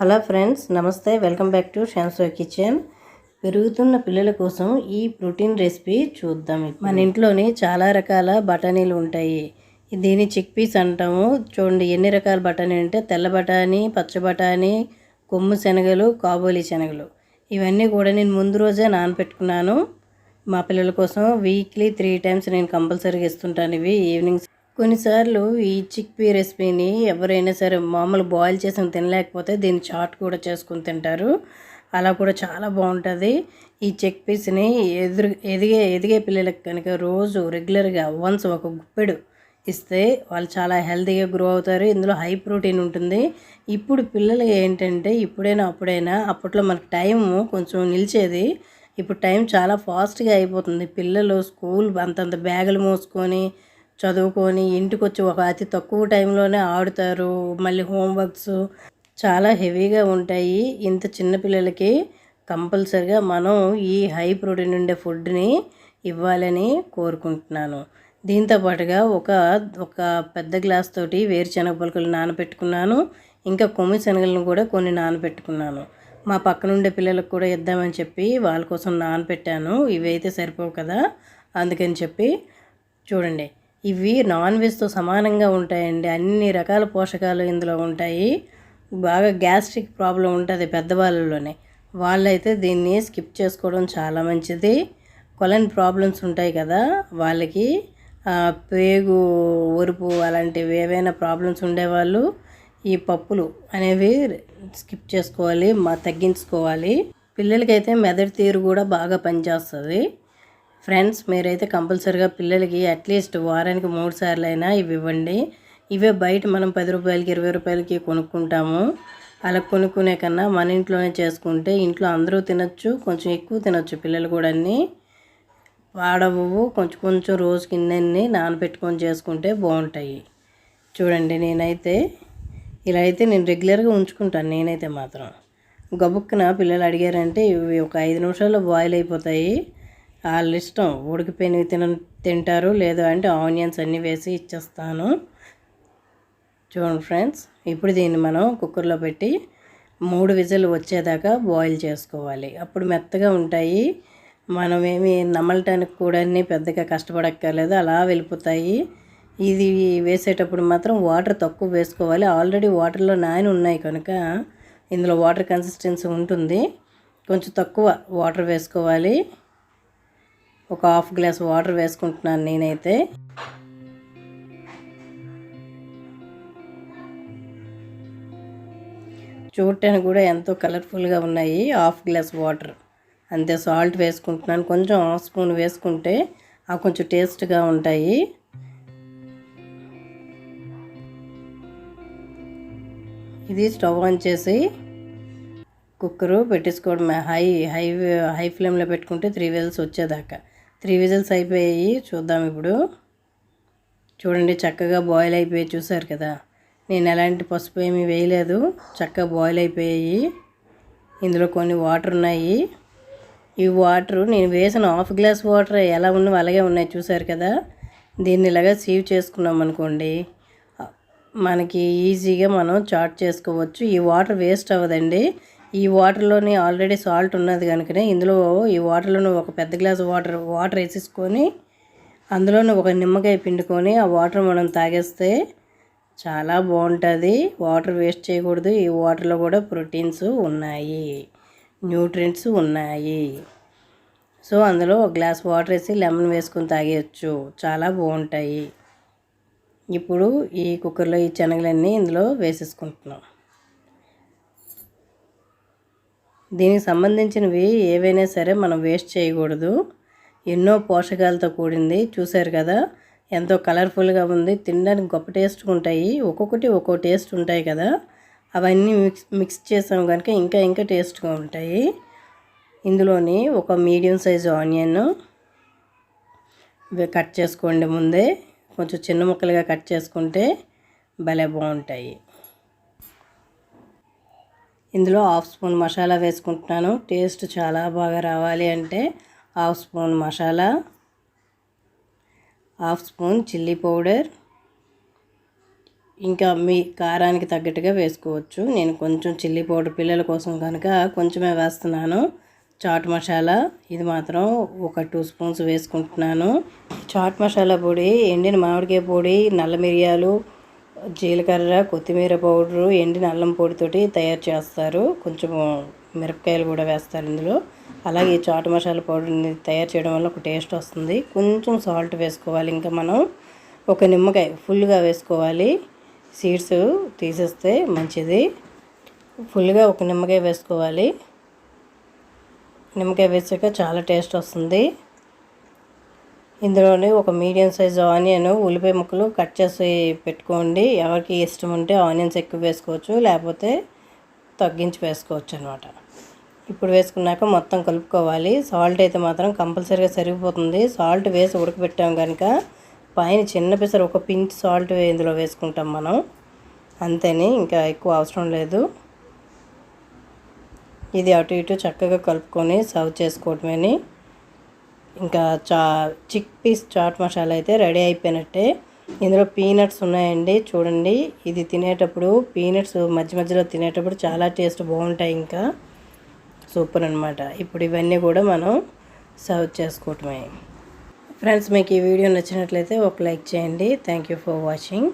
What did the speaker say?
Hello friends నమస్తే. Welcome back to షాన్సో kitchen. పెరుగుతున్న పిల్లల కోసం ఈ ప్రోటీన్ రెసిపీ చూద్దాం మన ఇంట్లోని చాలా రకాల బఠానీలు ఉంటాయి. దీన్ని చిక్ పీస్ అంటాము. చూడండి ఎన్ని రకాల బఠానీ అంటే తెల్ల బఠానీ పచ్చ బఠానీ కొమ్ము శనగలు కాబోలి శనగలు. ఇవన్నీ కూడా నేను ముందు రోజే నానపెట్టుకున్నాను మా పిల్లల కోసం వీక్లీ త్రీ టైమ్స్ నేను కంపల్సరీగా ఇస్తుంటాను ఇవి ఈవినింగ్స్ కొన్నిసార్లు ఈ చిక్పీ రెసిపీని ఎవరైనా సరే మామూలు బాయిల్ చేసిన తినలేకపోతే దీన్ని చాట్ కూడా చేసుకుని తింటారు. అలా కూడా చాలా బాగుంటుంది. ఈ చిక్ పీస్ని ఎదురు ఎదిగే ఎదిగే పిల్లలకు కనుక రోజు రెగ్యులర్గా వన్స్ ఒక గుప్పెడు ఇస్తే వాళ్ళు చాలా హెల్తీగా గ్రో అవుతారు. ఇందులో హై ప్రోటీన్ ఉంటుంది. ఇప్పుడు పిల్లలు ఏంటంటే ఇప్పుడైనా అప్పుడైనా అప్పట్లో మనకు టైం కొంచెం నిలిచేది. ఇప్పుడు టైం చాలా ఫాస్ట్గా అయిపోతుంది. పిల్లలు స్కూల్ అంతంత బ్యాగులు మోసుకొని చదువుకొని ఇంటికి వచ్చి ఒక అతి తక్కువ టైంలోనే ఆడుతారు. మళ్ళీ హోంవర్క్స్ చాలా హెవీగా ఉంటాయి. ఇంత చిన్న పిల్లలకి కంపల్సరిగా మనం ఈ హై ప్రోటీన్ ఉండే ఫుడ్ని ఇవ్వాలని కోరుకుంటున్నాను. దీంతో పాటుగా ఒక ఒక పెద్ద గ్లాస్ తోటి వేరుశనగ పలుకులు నానబెట్టుకున్నాను ఇంకా కొమ్మి శనగలను కూడా కొన్ని నానబెట్టుకున్నాను మా పక్కన ఉండే పిల్లలకు కూడా ఇద్దామని చెప్పి వాళ్ళ కోసం నానబెట్టాను ఇవి అయితే సరిపోవు కదా? అందుకని చెప్పి చూడండి. ఇవి నాన్ వెజ్తో సమానంగా ఉంటాయండి. అన్ని రకాల పోషకాలు ఇందులో ఉంటాయి. బాగా గ్యాస్ట్రిక్ ప్రాబ్లం ఉంటుంది పెద్దవాళ్ళలోనే. వాళ్ళైతే దీన్ని స్కిప్ చేసుకోవడం చాలా మంచిది. కొలన్ ప్రాబ్లమ్స్ ఉంటాయి కదా వాళ్ళకి పేగు ఒరుపు అలాంటివి ఏవైనా ప్రాబ్లమ్స్ ఉండేవాళ్ళు ఈ పప్పులు అనేవి స్కిప్ చేసుకోవాలి మా తగ్గించుకోవాలి. పిల్లలకైతే మెదడు తీరు కూడా బాగా పనిచేస్తుంది. ఫ్రెండ్స్ మీరైతే కంపల్సరీగా పిల్లలకి అట్లీస్ట్ వారానికి మూడు సార్లు అయినా ఇవి ఇవ్వండి. ఇవే బయట మనం పది రూపాయలకి ఇరవై రూపాయలకి కొనుక్కుంటాము. అలా కొనుక్కునే కన్నా మన ఇంట్లోనే చేసుకుంటే ఇంట్లో అందరూ తినొచ్చు కొంచెం ఎక్కువ తినచ్చు పిల్లలు కూడా అన్నీ. వాడవు కొంచెం కొంచెం రోజు కిందన్ని నానబెట్టుకొని చేసుకుంటే బాగుంటాయి. చూడండి నేనైతే ఇలా అయితే నేను రెగ్యులర్గా ఉంచుకుంటాను నేనైతే మాత్రం. గబుక్కున పిల్లలు అడిగారంటే ఇవి ఒక ఐదు నిమిషాల్లో బాయిల్ అయిపోతాయి. వాళ్ళ ఇష్టం ఉడికిపోయినవి తిన తింటారు. లేదు అంటే ఆనియన్స్ అన్నీ వేసి ఇచ్చేస్తాను. చూడండి ఫ్రెండ్స్ ఇప్పుడు దీన్ని మనం కుక్కర్లో పెట్టి మూడు విజిల్ వచ్చేదాకా బాయిల్ చేసుకోవాలి. అప్పుడు మెత్తగా ఉంటాయి. మనం ఏమి నమలటానికి కూడా పెద్దగా కష్టపడక్కర్లేదు. అలా వెళ్ళిపోతాయి. ఇది వేసేటప్పుడు మాత్రం వాటర్ తక్కువ వేసుకోవాలి. ఆల్రెడీ వాటర్లో నాయన ఉన్నాయి కనుక ఇందులో వాటర్ కన్సిస్టెన్సీ ఉంటుంది. కొంచెం తక్కువ వాటర్ వేసుకోవాలి. ఒక హాఫ్ గ్లాస్ వాటర్ వేసుకుంటున్నాను నేనైతే. చూడటానికి కూడా ఎంతో కలర్ఫుల్గా ఉన్నాయి హాఫ్ గ్లాస్ వాటర్. అంతే సాల్ట్ వేసుకుంటున్నాను. కొంచెం హాఫ్ స్పూన్ వేసుకుంటే అవి కొంచెం టేస్ట్గా ఉంటాయి. ఇది స్టవ్ ఆన్ చేసి కుక్కరు పెట్టేసుకోవడం హై హై హై ఫ్లేమ్లో పెట్టుకుంటే త్రీ వెల్స్ వచ్చేదాకా. త్రీ విజిల్స్ అయిపోయాయి. చూద్దాం ఇప్పుడు. చూడండి చక్కగా బాయిల్ అయిపోయి చూసారు కదా? నేను ఎలాంటి పసుపు ఏమీ వేయలేదు. చక్కగా బాయిల్ అయిపోయాయి. ఇందులో కొన్ని వాటర్ ఉన్నాయి. ఈ వాటర్ నేను వేసిన హాఫ్ గ్లాస్ వాటర్ ఎలా ఉన్నవి అలాగే ఉన్నాయి. చూసారు కదా? దీన్ని ఇలాగా సీవ్ చేసుకున్నాం అనుకోండి. మనకి ఈజీగా మనం చాట్ చేసుకోవచ్చు. ఈ వాటర్ వేస్ట్ అవ్వదండి. ఈ వాటర్లోనే ఆల్రెడీ సాల్ట్ ఉన్నది కనుకనే ఇందులో ఈ వాటర్లోనే ఒక పెద్ద గ్లాస్ వాటర్ వాటర్ వేసేసుకొని అందులోనే ఒక నిమ్మకాయ పిండుకొని ఆ వాటర్ మనం తాగేస్తే చాలా బాగుంటుంది. వాటర్ వేస్ట్ చేయకూడదు. ఈ వాటర్లో కూడా ప్రోటీన్స్ ఉన్నాయి. న్యూట్రియంట్స్ ఉన్నాయి. సో అందులో ఒక గ్లాస్ వాటర్ వేసి లెమన్ వేసుకొని తాగేయచ్చు. చాలా బాగుంటాయి. ఇప్పుడు ఈ కుక్కర్లో ఈ శనగలన్నీ ఇందులో వేసేసుకుంటున్నాం. దీనికి సంబంధించినవి ఏవైనా సరే మనం వేస్ట్ చేయకూడదు. ఎన్నో పోషకాలతో కూడింది. చూశారు కదా? ఎంతో కలర్ఫుల్గా ఉంది. తినడానికి గొప్ప టేస్ట్ ఉంటాయి. ఒక్కొక్కటి ఒక్కో టేస్ట్ ఉంటాయి కదా? అవన్నీ మిక్స్ మిక్స్ చేసాం కనుక ఇంకా ఇంకా టేస్ట్గా ఉంటాయి. ఇందులోని ఒక మీడియం సైజు ఆనియన్ కట్ చేసుకోండి ముందే. కొంచెం చిన్న ముక్కలుగా కట్ చేసుకుంటే భలే బాగుంటాయి. ఇందులో హాఫ్ స్పూన్ మసాలా వేసుకుంటున్నాను. టేస్ట్ చాలా బాగా రావాలి అంటే half spoon masala half spoon chilli powder. ఇంకా మీ కారానికి తగ్గట్టుగా వేసుకోవచ్చు. నేను కొంచెం చిల్లీ పౌడర్ పిల్లల కోసం కనుక కొంచెమే వేస్తున్నాను. చాట్ మసాలా ఇది మాత్రం ఒక టూ స్పూన్స్ వేసుకుంటున్నాను. చాట్ మసాలా పొడి ఎండిన మామిడికాయ పొడి నల్ల మిరియాలు జీలకర్ర కొత్తిమీర పౌడరు ఎండిన అల్లం పొడితోటి తయారు చేస్తారు. కొంచెం మిరపకాయలు కూడా వేస్తారు ఇందులో. అలాగే చాట్ మసాలా పౌడర్ని తయారు చేయడం వల్ల ఒక టేస్ట్ వస్తుంది. కొంచెం సాల్ట్ వేసుకోవాలి. ఇంకా మనం ఒక నిమ్మకాయ ఫుల్గా వేసుకోవాలి. సీడ్స్ తీసేస్తే మంచిది. ఫుల్గా ఒక నిమ్మకాయ వేసుకోవాలి. నిమ్మకాయ వేసాక చాలా టేస్ట్ వస్తుంది. ఇందులోనే ఒక మీడియం సైజ్ ఆనియన్ ఉల్లిపాయ ముక్కలు కట్ చేసి పెట్టుకోండి. ఎవరికి ఇష్టం ఉంటే ఆనియన్స్ ఎక్కువ వేసుకోవచ్చు లేకపోతే తగ్గించి వేసుకోవచ్చు అనమాట ఇప్పుడు వేసుకున్నాక మొత్తం కలుపుకోవాలి. సాల్ట్ అయితే మాత్రం కంపల్సరీగా సరిగిపోతుంది. సాల్ట్ వేసి ఉడకబెట్టాం కనుక పైన చిన్న పిసరు ఒక పించ్ సాల్ట్ ఇందులో వేసుకుంటాం మనం. అంతేని ఇంకా ఎక్కువ అవసరం లేదు. ఇది అటు ఇటు చక్కగా కలుపుకొని సర్వ్ చేసుకోవటమేని. ఇంకా చా చిక్ పీస్ చాట్ మసాలా అయితే రెడీ అయిపోయినట్టే. ఇందులో పీనట్స్ ఉన్నాయండి చూడండి. ఇది తినేటప్పుడు పీనట్స్ మధ్య మధ్యలో తినేటప్పుడు చాలా టేస్ట్ బాగుంటాయి ఇంకా. సూపర్ అనమాట ఇప్పుడు ఇవన్నీ కూడా మనం సర్వ్ చేసుకోవటమే. ఫ్రెండ్స్ మీకు ఈ వీడియో నచ్చినట్లయితే ఒక లైక్ చేయండి. Thank you for watching.